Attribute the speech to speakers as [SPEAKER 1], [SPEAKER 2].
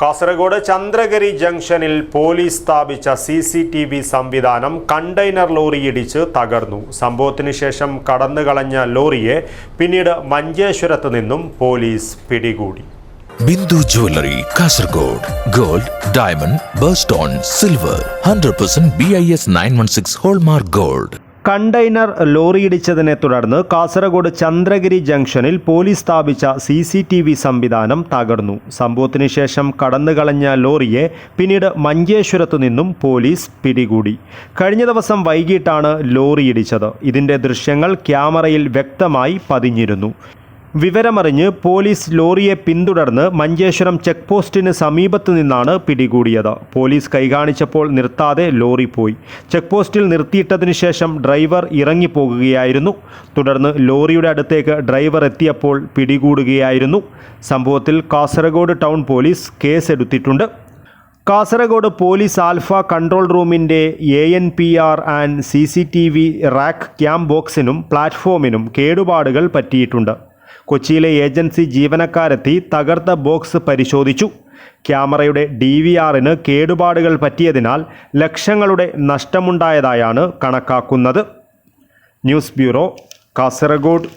[SPEAKER 1] കാസർഗോഡ് ചന്ദ്രഗിരി ജംഗ്ഷനിൽ പോലീസ് സ്ഥാപിച്ച C C T V സംവിധാനം കണ്ടെയ്നർ ലോറി ഇടിച്ച് തകർന്നു. സംഭവത്തിന് ശേഷം കടന്നുകളഞ്ഞ ലോറിയെ പിന്നീട് മഞ്ചേശ്വരത്ത് നിന്നും പോലീസ് പിടികൂടി.
[SPEAKER 2] Bindu jewellery Kasaragod gold diamond birthstone silver hundred percent B I S nine one six hallmark gold.
[SPEAKER 1] Container ലോറിയിടിച്ചതിനെ തുടർന്ന് കാസർഗോഡ് ചന്ദ്രഗിരി ജംഗ്ഷനിൽ പോലീസ് സ്ഥാപിച്ച സി സി ടി വി സംവിധാനം തകർന്നു. സംഭവത്തിന് ശേഷം കടന്നുകളഞ്ഞ ലോറിയെ പിന്നീട് മഞ്ചേശ്വരത്തു നിന്നും പോലീസ് പിടികൂടി. കഴിഞ്ഞ ദിവസം വൈകിട്ടാണ് ലോറിയിടിച്ചത്. ഇതിന്റെ ദൃശ്യങ്ങൾ ക്യാമറയിൽ വ്യക്തമായി പതിഞ്ഞിരുന്നു. വിവരമറിഞ്ഞ് പോലീസ് ലോറിയെ പിന്തുടർന്ന് മഞ്ചേശ്വരം ചെക്ക് പോസ്റ്റിന് സമീപത്തു നിന്നാണ് പിടികൂടിയത്. പോലീസ് കൈകാണിച്ചപ്പോൾ നിർത്താതെ ലോറി പോയി. ചെക്ക് പോസ്റ്റിൽ നിർത്തിയിട്ടതിനു ശേഷം ഡ്രൈവർ ഇറങ്ങിപ്പോകുകയായിരുന്നു. തുടർന്ന് ലോറിയുടെ അടുത്തേക്ക് ഡ്രൈവർ എത്തിയപ്പോൾ പിടികൂടുകയായിരുന്നു. സംഭവത്തിൽ കാസർഗോഡ് ടൗൺ പോലീസ് കേസെടുത്തിട്ടുണ്ട്. കാസർഗോഡ് പോലീസ് ആൽഫ കൺട്രോൾ റൂമിന്റെ A N P R and C C T V rack cam ബോക്സിനും പ്ലാറ്റ്ഫോമിനും കേടുപാടുകൾ പറ്റിയിട്ടുണ്ട്. കൊച്ചിയിലെ ഏജൻസി ജീവനക്കാരെത്തി തകർത്ത ബോക്സ് പരിശോധിച്ചു. ക്യാമറയുടെ ഡി വി ആറിന് കേടുപാടുകൾ പറ്റിയതിനാൽ ലക്ഷങ്ങളുടെ നഷ്ടമുണ്ടായതായാണ് കണക്കാക്കുന്നത്. News bureau Kasaragod.